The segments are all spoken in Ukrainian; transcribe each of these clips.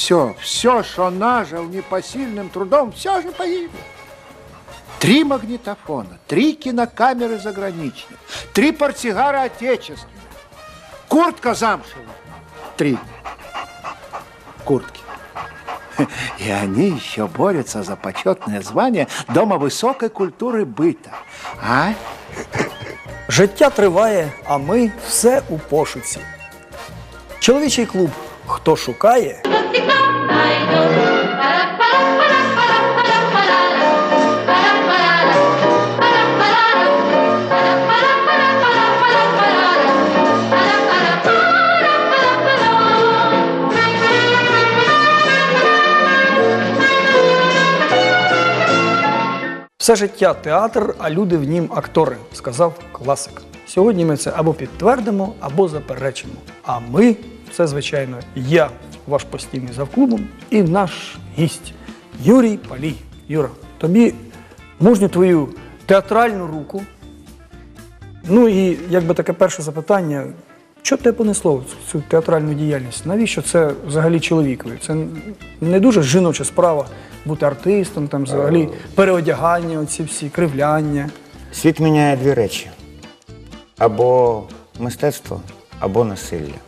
все, все, что нажил непосильным трудом, все же погибло. Три магнитофона, три кинокамеры заграничных, три портсигара отечественных, куртка замшевая, три куртки. И они еще борются за почетное звание Дома высокой культуры быта. А? Життя триває, а ми все у пошуці. Чоловічий клуб Хто шукає? Все життя театр, а люди в нім актори, сказав класик. Сьогодні ми це або підтвердимо, або заперечимо. А ми це, звичайно, я, ваш постійний завклубом, і наш гість Юрій Палій. Юра, тобі мужню твою театральну руку. Ну і якби таке перше запитання. Що тебе понесло цю театральну діяльність? Навіщо це взагалі чоловікові? Це не дуже жіноча справа бути артистом, там взагалі переодягання, оці всі кривляння. Світ міняє дві речі: або мистецтво, або насилля.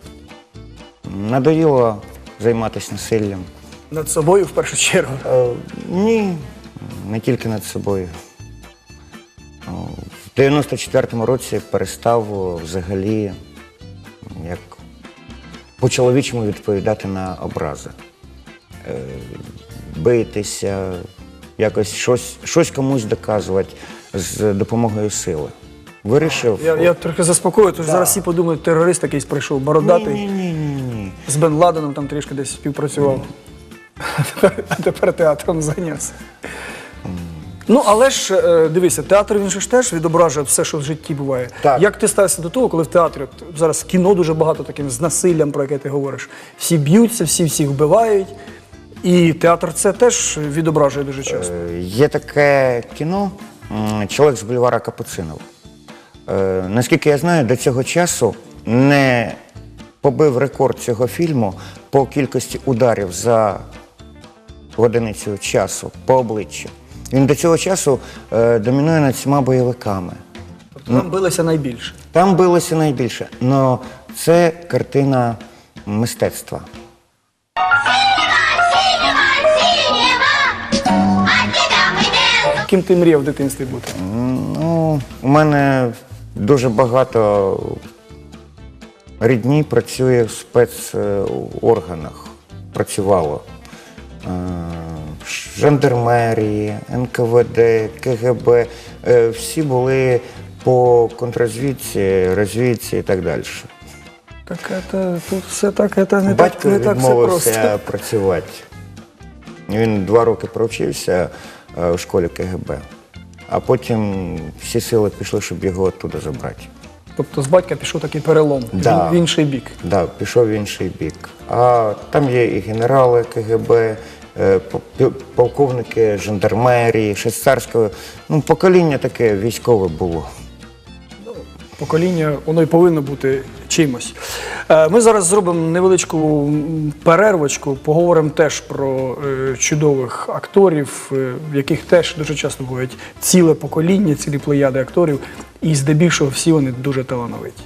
Надоїло займатися насиллям. Над собою в першу чергу. Е, ні, не тільки над собою. В 94-му році перестав взагалі як по-чоловічому відповідати на образи. Е, битися, якось щось, щось комусь доказувати з допомогою сили. Вирішив. Я, я трохи заспокою, тож зараз всі подумають, терорист якийсь прийшов, бородатий, Ні, ні, ні, ні. З Бен Ладеном там трішки десь співпрацював. А тепер, а тепер театром зайнявся. Ну, але ж е, дивися, театр він же ж теж відображує все, що в житті буває. Так. Як ти ставишся до того, коли в театрі от, зараз кіно дуже багато таким з насиллям, про яке ти говориш. Всі б'ються, всі всіх вбивають. І театр це теж відображує дуже часто. Е, Є таке кіно м, Чоловік з бульвара Капуцинов. Е, Наскільки я знаю, до цього часу не побив рекорд цього фільму по кількості ударів за одиницю часу по обличчю. Він до цього часу е, домінує над всіма бойовиками. Тобто там билися найбільше. Там билося найбільше. але це картина мистецтва. Ким ти мріяв в дитинстві бути? Ну, у мене дуже багато рідні працює в спецорганах. Працювало. Е, Жандармерії, НКВД, КГБ. Е, Всі були по контррозвідці, розвідці і так далі. Так це, тут все так, це не Батько так, не так все відмовився працювати. Він два роки провчився е, в школі КГБ, а потім всі сили пішли, щоб його оттуда забрати. Тобто з батька пішов такий перелом Да. в інший бік. Да, пішов в інший бік. А там є і генерали КГБ, е, полковники жандармерії, швейцарського. Ну, покоління таке військове було. Покоління, воно й повинно бути чимось. Е, Ми зараз зробимо невеличку м, перервочку, поговоримо теж про е, чудових акторів, е, в яких теж дуже часто бувають ціле покоління, цілі плеяди акторів, і здебільшого всі вони дуже талановиті.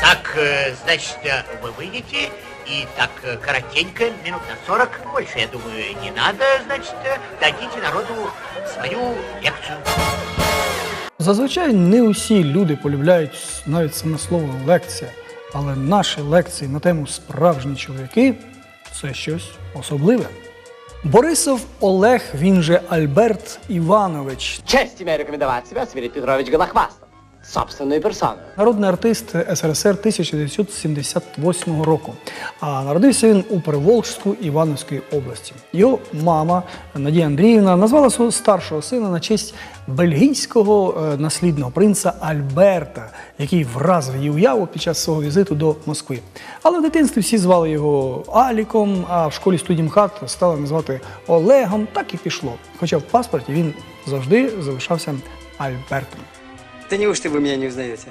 Так, э, значит, э, вы выйдете, и так э, коротенько, минут на 40, больше, я думаю, не надо, значит, э, дадите народу свою лекцию. Зазвичай не усі люди полюбляють навіть саме слово лекція, але наші лекції на тему справжні чоловіки це щось особливе. Борисов Олег, він же Альберт Іванович, Честь имею рекомендувати себе, Свирид Петрович Голохвастов. Собственную персону. народний артист СРСР 1978 року. А народився він у Приволжську Івановської області. Його мама Надія Андріївна назвала свого старшого сина на честь бельгійського е, наслідного принца Альберта, який вразив її уяву під час свого візиту до Москви. Але в дитинстві всі звали його Аліком, а в школі студії МХАТ стали називати Олегом. Так і пішло. Хоча в паспорті він завжди залишався Альбертом. Да неужто вы меня не узнаете?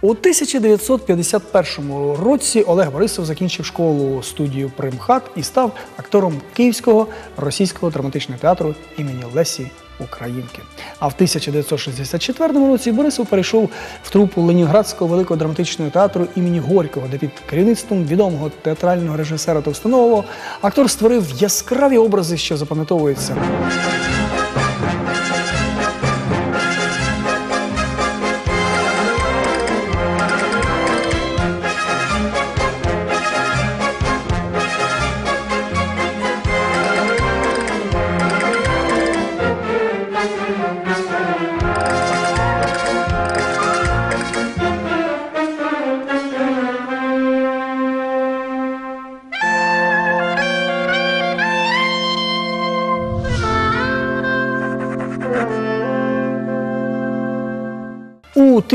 У 1951 році Олег Борисов закінчив школу студію Примхат і став актором Київського російського драматичного театру імені Лесі Українки. А в 1964 році Борисов перейшов в трупу Ленінградського великого драматичного театру імені Горького, де під керівництвом відомого театрального режисера Товстанового актор створив яскраві образи, що запам'ятовуються.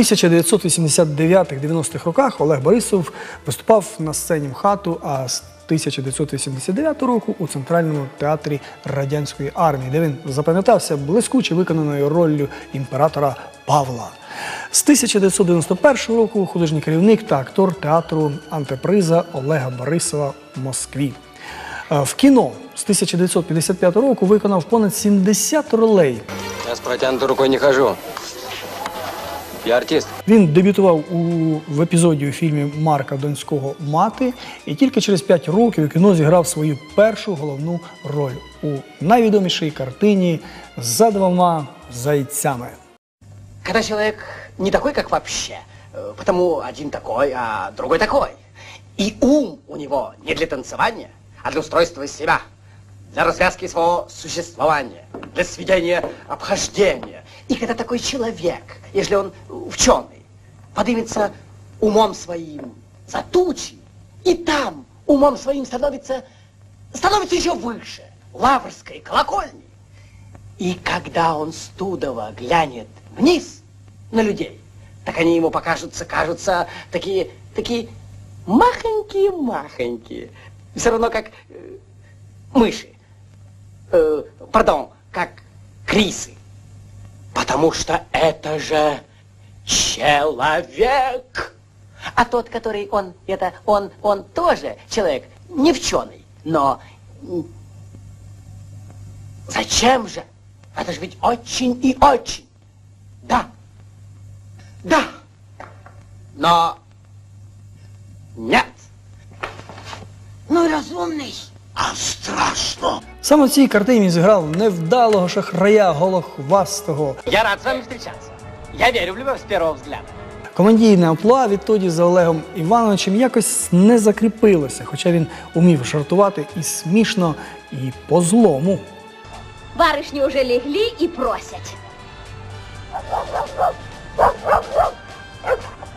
1989-90-х роках Олег Борисов виступав на сцені МХАТу, а з 1989 року у Центральному театрі радянської армії, де він запам'ятався блискуче виконаною роллю імператора Павла. З 1991 року художній керівник та актор театру Антиприза Олега Борисова в Москві. Е, В кіно з 1955 року виконав понад 70 ролей. Я с протянутой рукой не хожу. Я артист. Він дебютував у, в епізоді у фільмі Марка Донського Мати і тільки через 5 років у кіно зіграв свою першу головну роль у найвідомішій картині за двома зайцями. Когда человек не такой, как вообще, э, потому один такой, а другой такой. И ум у него не для танцевания, а для устройства себя, для развязки своего существования, для сведения обхождения. И когда такой человек, если он ученый, поднимется умом своим за тучи, и там умом своим становится, становится еще выше, лаврской колокольни. И когда он студово глянет вниз на людей, так они ему покажутся, кажутся такие, такие махонькие-махонькие. Все равно как э, мыши. Э, пардон, как крисы. Потому что это же человек. А тот, который он, это он, он тоже человек, не вченый, но Зачем же? Это же ведь очень и очень. Да. Да. Но нет. Ну, разумный. А страшно. Саме в цій картині зіграв невдалого шахрая голохвастого. Я рад с вами встречаться. Я верю в любовь с первого взгляда. Командійне амплуа відтоді за Олегом Івановичем якось не закріпилося, хоча він умів жартувати і смішно, і по-злому. Барышни уже легли и просят.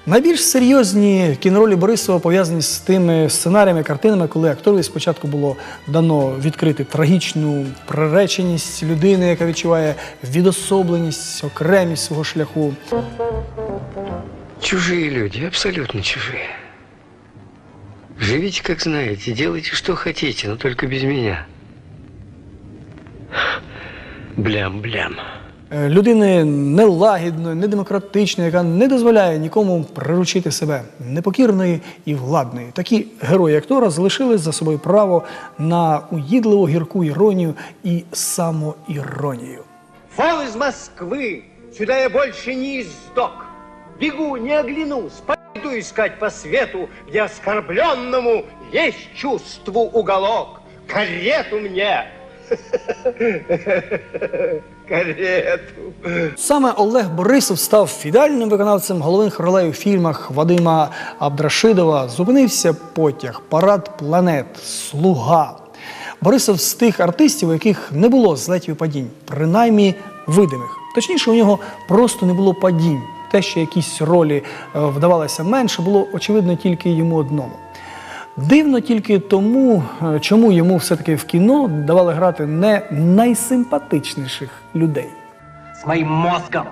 Найбільш серйозні кіноролі Борисова пов'язані з тими сценаріями, картинами, коли акторові спочатку було дано відкрити трагічну приреченість людини, яка відчуває відособленість, окремість свого шляху. Чужие люди, абсолютно чужие. Живите, как знаете, делайте, что хотите, но только без меня. Блям-блям. Е, Людини нелагідної, недемократичної, яка не дозволяє нікому приручити себе, непокірної і владної. Такі герої актора залишили за собою право на уїдливу гірку іронію і самоіронію. Фол из Москвы, сюда я больше не издок. Бегу, не оглянусь, пойду искать по свету, где оскорбленному есть чувству уголок. Карету мне! Карету! Саме Олег Борисов став фідальним виконавцем головних ролей у фільмах Вадима Абдрашидова. Зупинився потяг, парад планет, слуга. Борисов з тих артистів, у яких не було злетів падінь, принаймні видимих. Точніше, у нього просто не було падінь. Те, що якісь ролі е, вдавалося менше, було очевидно тільки йому одному. Дивно тільки тому, е, чому йому все-таки в кіно давали грати не найсимпатичніших людей. С моим мозгом.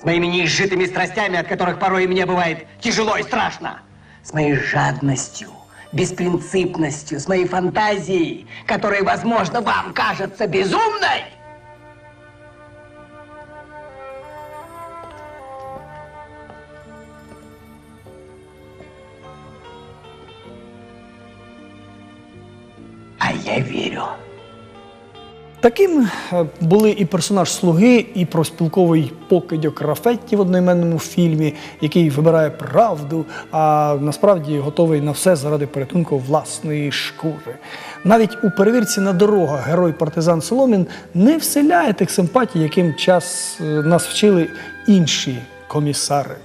С моими неизжитыми страстями, от которых порой и мне бывает тяжело и страшно. С моей жадностью, беспринципностью, с моей фантазией, которая, возможно, вам кажется безумной. Таким е, були і персонаж слуги, і проспілковий покидьок Рафетті в одноіменному фільмі, який вибирає правду, а насправді готовий на все заради порятунку власної шкури. Навіть у перевірці на дорогах герой партизан Соломін не вселяє тих симпатій, яким час е, нас вчили інші комісари.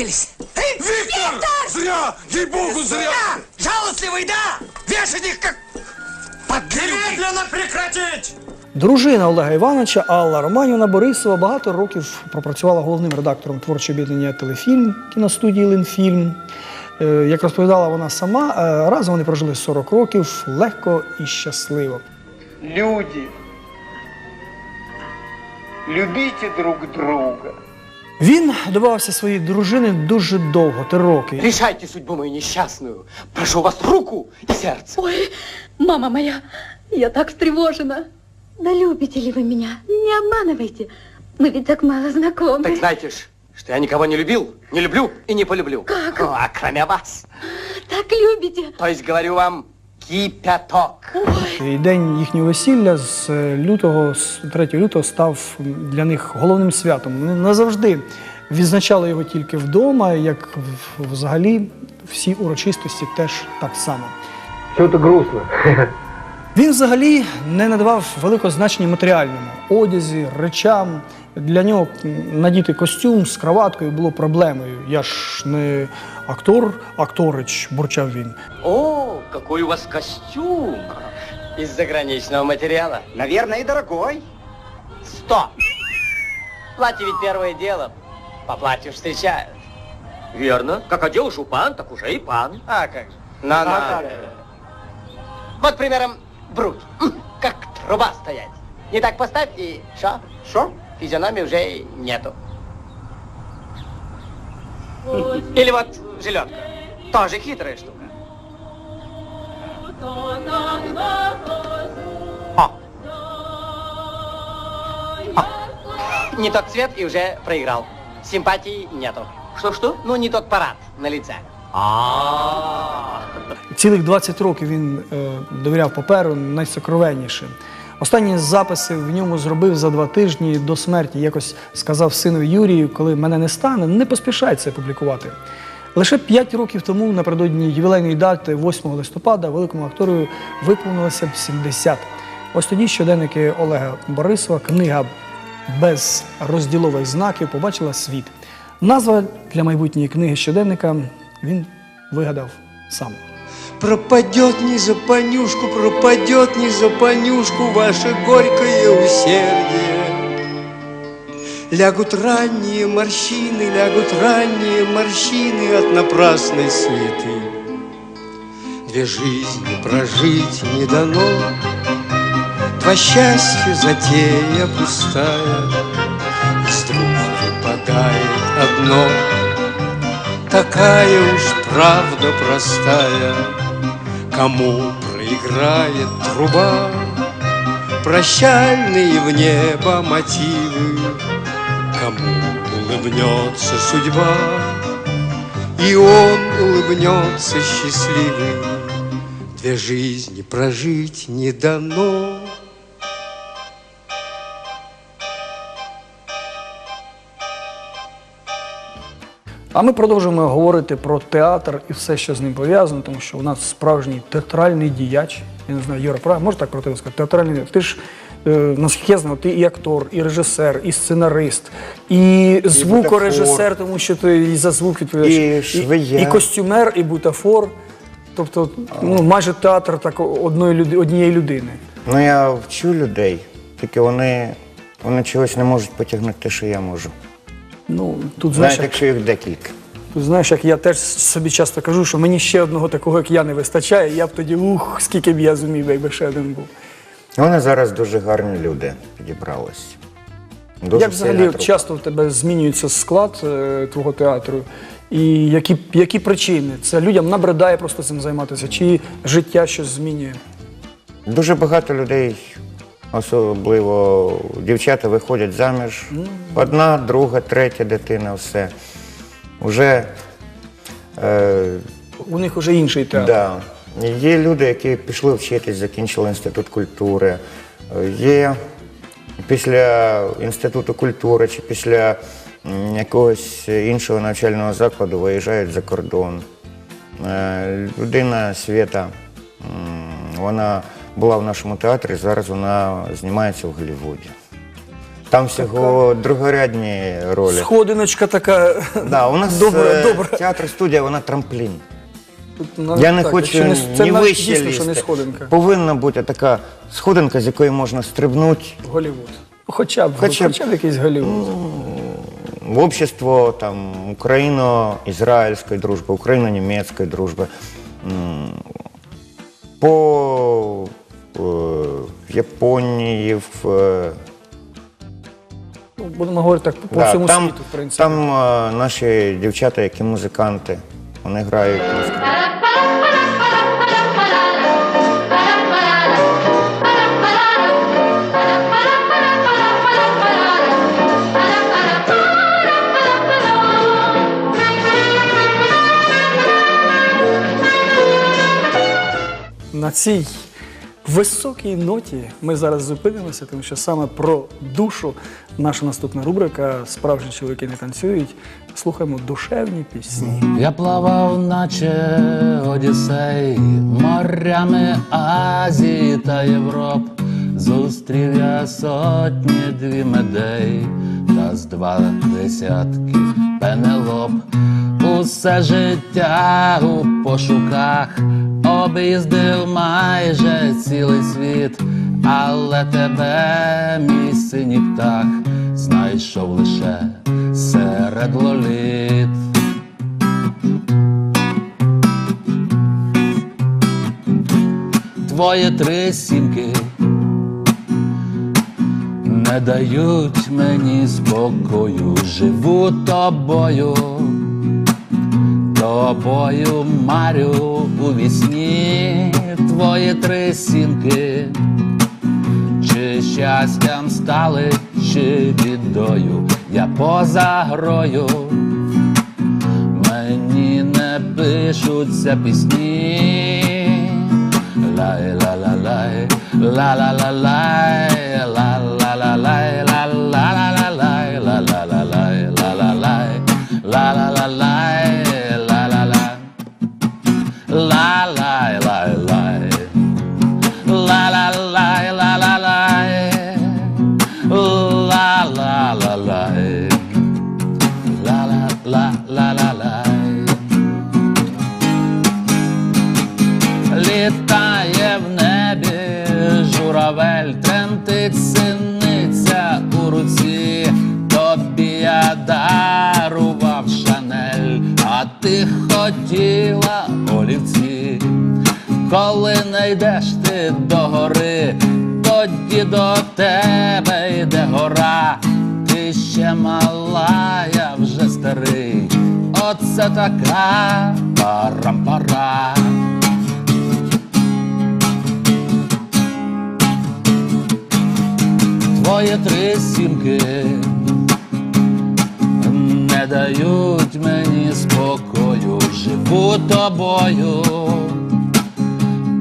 Встретились. Зря! Ей-богу, зря! Жалостливый, да? Вешать их как. Немедленно прекратить! Дружина Олега Івановича Алла Романівна Борисова багато років пропрацювала головним редактором творчого об'єднання телефільм кіностудії Ленфільм. Е, Як розповідала вона сама, е, разом вони прожили 40 років легко і щасливо. Люди, любите друг друга. Він добавився своєї дружини дуже довго, три роки. Решайте судьбу мою несчастную. Прошу вас руку и сердце. Ой, мама моя, я так встревожена. Да любите ли вы меня? Не обманывайте. Мы ведь так мало знакомы. Так знаете ж, что я никого не любил, не люблю и не полюблю. Как? О, а кроме вас. Так любите. То есть, говорю вам, кипяток. І день їхнього весілля з е, лютого, з 3 лютого став для них головним святом. Вони назавжди відзначали його тільки вдома, як взагалі всі урочистості теж так само. Що то грустно. Він взагалі не надавав великого значення матеріальному одязі, речам. Для нього надіти костюм з краваткою було проблемою. Я ж не актор, акторич, бурчав він. О, какой у вас костюм. Из заграничного материала. Наверное, і дорогой. Сто. Платье ведь первое дело. По платью встречают. Верно. Как одел пан, так уже и пан. А как же. На, на. Вот примером бруть. Как труба стоять. Не так поставь и что? Что? Физиономии уже нету. Или вот жилетка. Тоже хитрая штука. О. О. Не тот цвет и уже проиграл. Симпатии нету. Что-что? Ну, не тот парад на лице. Цілих 20 років він е, довіряв паперу найсокровенніше. Останні записи в ньому зробив за два тижні до смерті. Якось сказав сину Юрію, коли мене не стане, не поспішай це публікувати. Лише 5 років тому, напередодні ювілейної дати, 8 листопада, великому актору виповнилося б 70. Ось тоді щоденники Олега Борисова, книга без розділових знаків побачила світ. Назва для майбутньої книги щоденника він вигадав сам. Пропадет не за понюшку, пропадет не за понюшку ваше горькое усердие. Лягут ранние морщины, лягут ранние морщины от напрасной суеты. Две жизни прожить не дано, Два счастья затея пустая, двух выпадает одно, Такая уж правда простая, Кому проиграет труба, Прощальные в небо мотивы, Кому улыбнется судьба, И он улыбнется счастливый. Две жизни прожить не дано. А ми продовжуємо говорити про театр і все, що з ним пов'язано, тому що у нас справжній театральний діяч. Я не знаю, Юра, правильно, можна так про тебе сказати? Театральний діяч. Ти ж, е, наскільки я знаю, ти і актор, і режисер, і сценарист, і звукорежисер, тому що ти і за звук відповідаєш, І швея. і, костюмер, і бутафор. Тобто, ну, майже театр так одної люди, однієї людини. Ну я вчу людей, тільки вони, вони чогось не можуть потягнути те, що я можу. Ну, тут знаєш, як, якщо їх декілька. тут, знаєш, як я теж собі часто кажу, що мені ще одного такого, як я, не вистачає, я б тоді, ух, скільки б я зумів, якби ще один був. Вони зараз дуже гарні люди підібрались. Дуже Як сильна взагалі трупа. часто в тебе змінюється склад е, твого театру? І які, які причини? Це людям набридає просто цим займатися, чи життя щось змінює? Дуже багато людей, особливо дівчата, виходять заміж. Одна, друга, третя дитина, все. Уже е, У них вже інший театр. Да. Є люди, які пішли вчитись, закінчили інститут культури. Е, Є після інституту культури чи після м, якогось іншого навчального закладу виїжджають за кордон. Е, Людина Свята, м, вона була в нашому театрі, зараз вона знімається в Голлівуді. Там всього другорядні ролі. Сходиночка така. Да, у нас Добре, е, добре. театр студія, вона трамплін. Тут, ну, Я не так, хочу не- це ні вище дійсно, що не сходинка. Повинна бути така сходинка, з якої можна стрибнути Голівуд. Ну, Хоча б, Хоча хоча б. б, якийсь Голівуд. в общество там, україно-ізраїльської дружби, україно-німецької дружби. М, По е, Японії, в, е, Ну, будемо говорити так по да, всьому там, світу, в принципі. там е, наші дівчата, які музиканти, вони грають. На цій високій ноті ми зараз зупинимося, тому що саме про душу наша наступна рубрика Справжні чоловіки не танцюють. Слухаємо душевні пісні. Я плавав, наче Одіссей, морями Азії та Європ. Зустрів я сотні дві медей та з два десятки пенелоп. Усе життя у пошуках об'їздив майже цілий світ, але тебе, мій синій птах, знайшов лише серед лоліт. Твої три сімки не дають мені спокою, живу тобою, тобою марю у вісні, твої три сімки, чи щастям стали, чи бідою, я поза грою, мені не пишуться пісні. Лай ла ла ти хотіла олівці. Коли не йдеш ти до гори, тоді до тебе йде гора. Ти ще мала, я вже старий. Оце така парампара. Твої три сімки не дають мені спокою, живу тобою,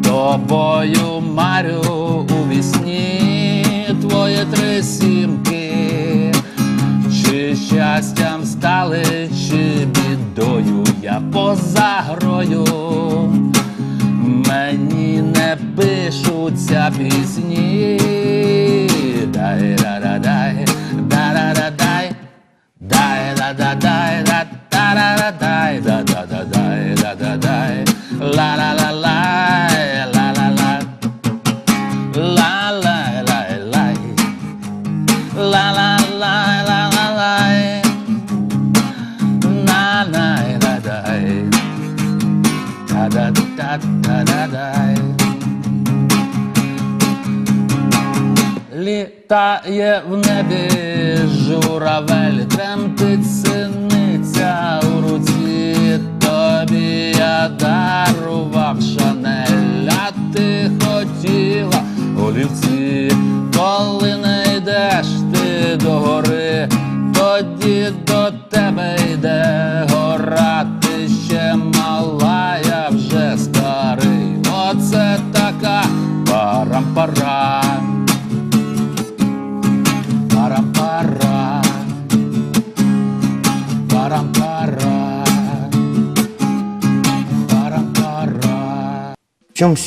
тобою марю у вісні, твої три сімки, чи щастям стали, чи бідою,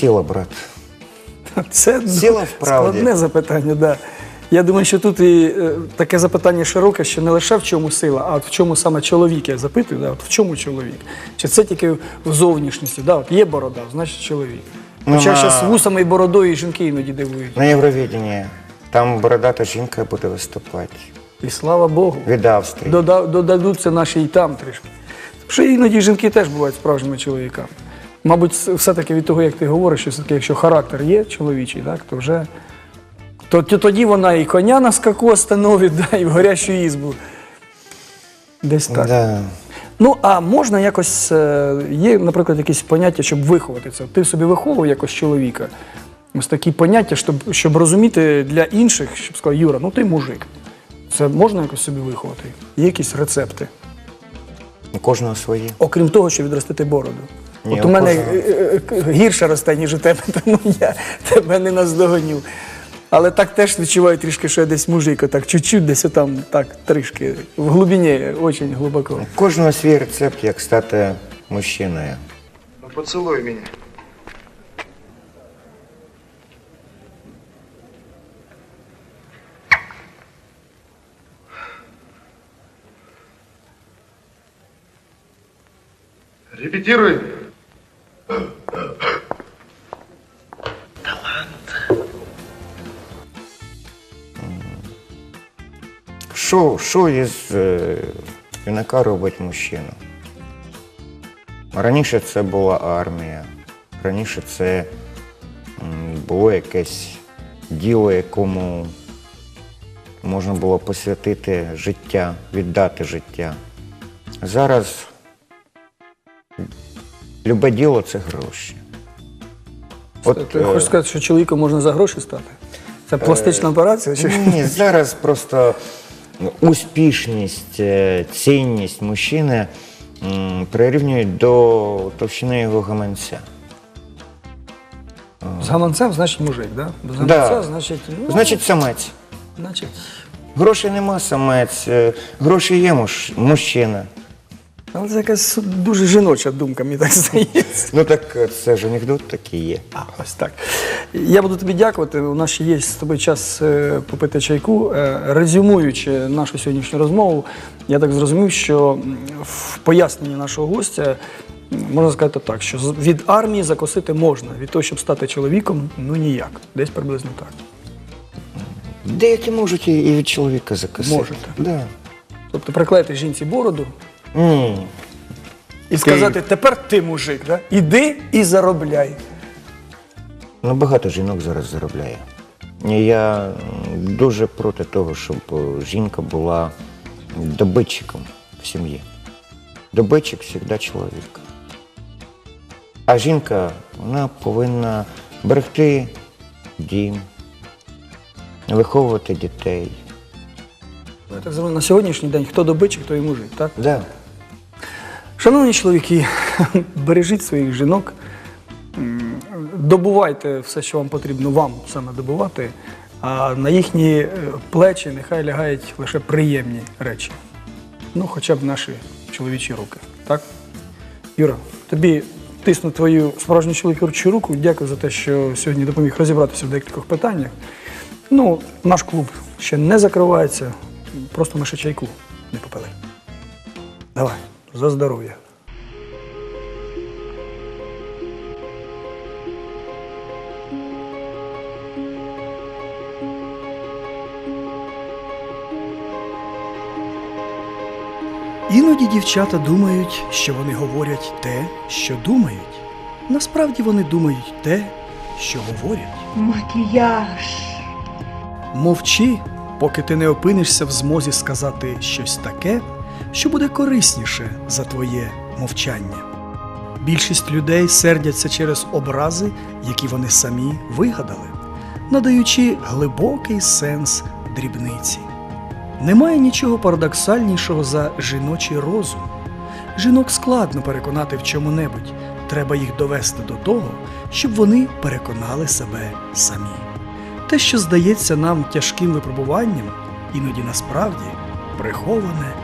сила, брат? Це ну, Сила в правді. складне запитання, да. Я думаю, що тут і е, таке запитання широке, що не лише в чому сила, а от в чому саме чоловік. Я запитую, да, от в чому чоловік? Чи це тільки в зовнішності? Да, от є борода, значить чоловік. Ну, Хоча на- зараз вусами і бородою і жінки іноді дивують. На Євровіденні там бородата жінка буде виступати. І слава Богу. Від Австрії. Дода- Додадуться наші і там трішки. Тому що іноді жінки теж бувають справжніми чоловіками. Мабуть, все-таки від того, як ти говориш, що все-таки, якщо характер є чоловічий, так, то вже то, то тоді вона і коня на скаку становить, да, і в горящу ізбу. Десь так. Да. Ну, а можна якось, е, є, наприклад, якісь поняття, щоб виховати це. Ти собі виховував якось чоловіка. Ось такі поняття, щоб, щоб розуміти для інших, щоб сказати, Юра, ну ти мужик. Це можна якось собі виховати? Є якісь рецепти? Кожного свої. Окрім того, що відростити бороду. Ні, От у у мене кожного. е, е, гірше росте, ніж у тебе, тому я тебе не наздогоню. Але так теж відчуваю трішки, що я десь мужик, так чуть-чуть, десь отам, так, трішки, в глибині, дуже глибоко. У кожного свій рецепт, як стати мужчиною. Ну поцелуй меня. Репетируй. Що, що із е, юнака робить мужчину? Раніше це була армія, раніше це було якесь діло, якому можна було посвятити життя, віддати життя. Зараз любе діло це гроші. От, Ти е, хочеш сказати, що чоловіком можна за гроші стати? Це пластична операція? Чи? Ні, зараз просто успішність, е, цінність мужчини прирівнюють до товщини його гаманця. З гаманцем, значить мужик, да? Без гаманця, Да. значить, ну, Значить, самець. значить, Грошей нема самець, е, гроші є муж, мужчина. Але це якась дуже жіноча думка, мені так здається. Ну так е, це ж анекдот такий є. А, ось так. Я буду тобі дякувати. У нас ще є з тобою час е, попити чайку. Е, Резюмуючи нашу сьогоднішню розмову, я так зрозумів, що в поясненні нашого гостя можна сказати так, що від армії закосити можна, від того, щоб стати чоловіком, ну ніяк. Десь приблизно так. Деякі можуть і і від чоловіка закосити. Можете. Да. Тобто приклеїти жінці бороду Ні. і сказати, тепер ти мужик, да? іди і заробляй. Ну, багато жінок зараз заробляє. Я дуже проти того, щоб е, жінка була добитчиком в сім'ї. Добитчик завжди чоловік. А жінка вона повинна берегти дім, виховувати дітей. Так зрозумів, на сьогоднішній день хто добичик, то і мужик, так? Да. Шановні чоловіки, бережіть своїх жінок, добувайте все, що вам потрібно вам саме добувати, а на їхні е, плечі нехай лягають лише приємні речі. Ну, хоча б наші чоловічі руки. Так? Юра, тобі тисну твою справжню чоловічу руку. Дякую за те, що сьогодні допоміг розібратися в декількох питаннях. Ну, наш клуб ще не закривається, просто ми ще чайку не попили. Давай, за здоров'я. Іноді дівчата думають, що вони говорять те, що думають. Насправді вони думають те, що говорять. Макияж. Мовчи, поки ти не опинишся в змозі сказати щось таке, що буде корисніше за твоє мовчання. Більшість людей сердяться через образи, які вони самі вигадали, надаючи глибокий сенс дрібниці. Немає нічого парадоксальнішого за жіночий розум. Жінок складно переконати в чому-небудь. Треба їх довести до того, щоб вони переконали себе самі. Те, що здається нам тяжким випробуванням, іноді насправді приховане.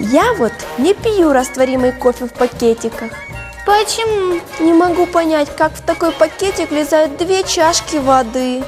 Я вот не пью растворимый кофе в пакетиках. Почему? Не могу понять, как в такой пакетик влезают две чашки воды.